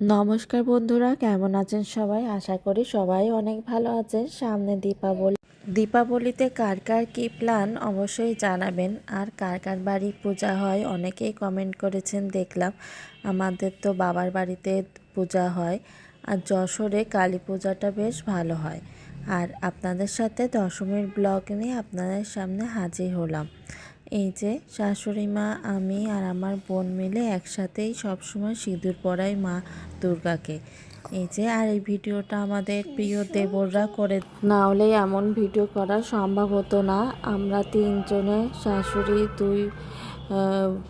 নমস্কার বন্ধুরা, কেমন আছেন সবাই? আশা করি সবাই অনেক ভালো আছেন। সামনে দীপাবলি। দীপাবলিতে কার কার কী প্ল্যান অবশ্যই জানাবেন। আর কার কার বাড়ি পূজা হয় অনেকেই কমেন্ট করেছেন, দেখলাম। আমাদের তো বাবার বাড়িতে পূজা হয়। আর যশোরে কালী পূজাটা বেশ ভালো হয়। আর আপনাদের সাথে দশমীর ব্লগ নিয়ে আপনাদের সামনে হাজির হলাম। এই যে শাশুড়ি মা, আমি আর আমার বোন মিলে একসাথেই সবসময় সিঁদুর পরাই মা দুর্গাকে। এই যে, আর এই ভিডিওটা আমাদের প্রিয় দেবররা করে না হলে এমন ভিডিও করা সম্ভব হতো না। আমরা তিনজনে, শাশুড়ি, দুই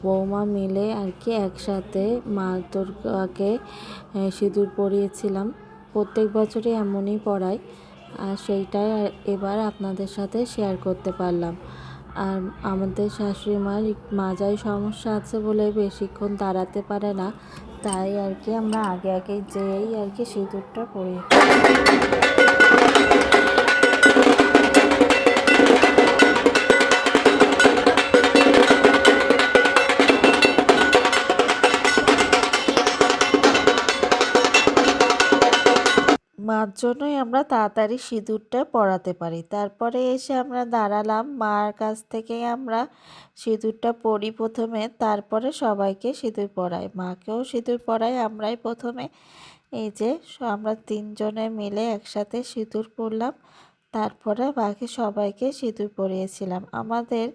বৌমা মিলে আর কি একসাথে মা দুর্গাকে সিঁদুর পরিয়েছিলাম। প্রত্যেক বছরই এমনই পড়াই আর সেইটাই এবার আপনাদের সাথে শেয়ার করতে পারলাম। আর আমাদের শাশুড়ি মার মাজাই সমস্যা আছে বলে বেশিক্ষণ দাঁড়াতে পারে না, তাই আর কি আমরা আগে আগে যেয়েই আর কি সিঁদুরটা পরি। জন্যই আমরা তাড়াতাড়ি সিঁদুরটা পরাতে পারি। তারপরে এসে আমরা দাঁড়ালাম। মার কাছ থেকে আমরা সিঁদুরটা পরি প্রথমে। তারপরে সবাইকে সিঁদুর পরাই। মাকেও সিঁদুর পরাই। আমরাই প্রথমে এই যে আমরা তিনজনে মিলে একসাথে সিঁদুর পরলাম। তারপরে বাকি সবাইকে সিঁদুর পরিয়েছিলাম। আমাদের,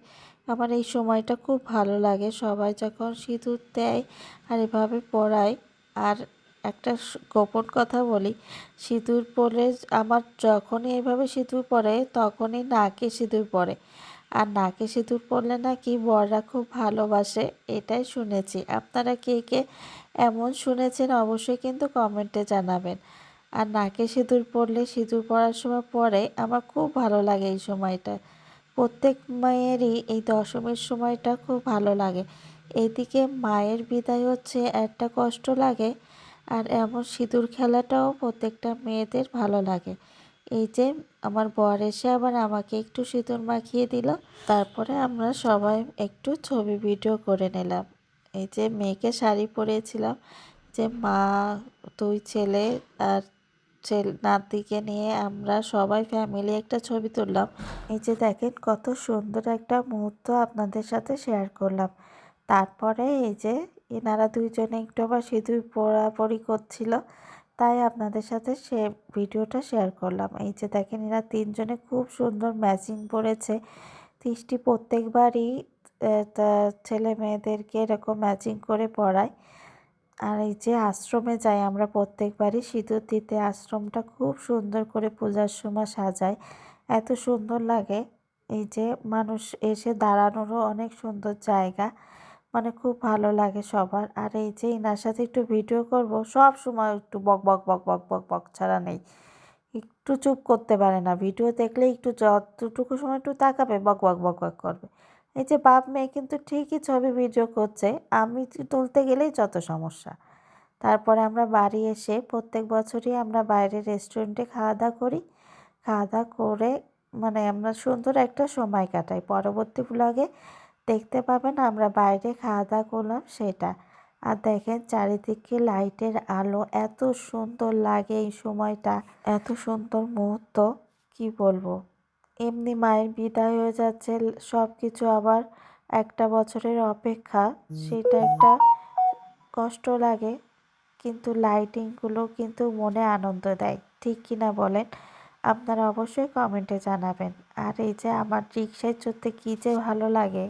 আমার এই সময়টা খুব ভালো লাগে। সবাই যখন সিঁদুর দেয় আর এভাবে পরায়, আর একটা গোপন কথা বলি। সিঁদুর পরে আমার যখনই এভাবে সিঁদুর পরে তখনই নাকে সিঁদুর পরে আর নাকে সিঁদুর পরলে নাকি বররা খুব ভালোবাসে, এটাই শুনেছি। আপনারা কে কে এমন শুনেছেন অবশ্যই কিন্তু কমেন্টে জানাবেন। আর নাকে সিঁদুর পরলে সিঁদুর পরার সময় পরে আমার খুব ভালো লাগে এই সময়টা। প্রত্যেক মায়েরই এই দশমীর সময়টা খুব ভালো লাগে। এইদিকে মায়ের বিদায় হচ্ছে, একটা কষ্ট লাগে। আর এমন সিঁদুর খেলাটাও প্রত্যেকটা মেয়েদের ভালো লাগে। এই যে আমার বর এসে আবার আমাকে একটু সিঁদুর মাখিয়ে দিল। তারপরে আমরা সবাই একটু ছবি ভিডিও করে নিলাম। এই যে মেয়েকে শাড়ি পরিয়েছিলাম যে মা, দুই ছেলে আর ছেলে, নাতিকে নিয়ে আমরা সবাই ফ্যামিলি একটা ছবি তুললাম। এই যে দেখেন কত সুন্দর একটা মুহূর্ত আপনাদের সাথে শেয়ার করলাম। তারপরে এই যে এনারা দুইজনে একটু আবার সিঁদুর পরাপরি করছিল। তাই আপনাদের সাথে সে ভিডিওটা শেয়ার করলাম। এই যে দেখেন, এরা তিনজনে খুব সুন্দর ম্যাচিং পরেছে দৃষ্টি প্রত্যেকবারই ছেলে মেয়েদেরকে এরকম ম্যাচিং করে পড়ায়। আর এই যে আশ্রমে যাই আমরা প্রত্যেকবারই, সিঁদুর দিতে আশ্রমটা খুব সুন্দর করে পূজার সময় সাজায়। এত সুন্দর লাগে। এই যে মানুষ এসে দাঁড়ানোরও অনেক সুন্দর জায়গা। মানে খুব ভালো লাগে সবার। আর এই যে এনার সাথে একটু ভিডিও করব, সব সময় একটু বক বক বক বক বক বক ছাড়া নেই। একটু চুপ করতে পারে না, ভিডিও দেখলে একটু যতটুকু সময় একটু তাকাবে, বক বক বক বক করবে। এই যে বাপ মেয়ে কিন্তু ঠিকই ছবি ভিডিও করছে, আমি তুলতে গেলেই যত সমস্যা। তারপরে আমরা বাড়ি এসে প্রত্যেক বছরই আমরা বাইরে রেস্টুরেন্টে খাওয়া দাওয়া করি। খাওয়া দাওয়া করে মানে আমরা সুন্দর একটা সময় কাটাই। পরবর্তী ব্লগে দেখতে পাবেন আমরা বাইরে খাওয়া দাওয়া করলাম সেটা। আর দেখেন চারিদিকে লাইটের আলো, এত সুন্দর লাগে এই সময়টা, এত সুন্দর মুহূর্ত, কি বলব? এমনি মায়ের বিদায় হয়ে যাচ্ছে সব কিছু আবার একটা বছরের অপেক্ষা, সেটা একটা কষ্ট লাগে, কিন্তু লাইটিংগুলো কিন্তু মনে আনন্দ দেয়, ঠিক কি না বলেন? আপনারা অবশ্যই কমেন্টে জানাবেন। আর এই যে আমার রিক্সায় চড়তে কী যে ভালো লাগে।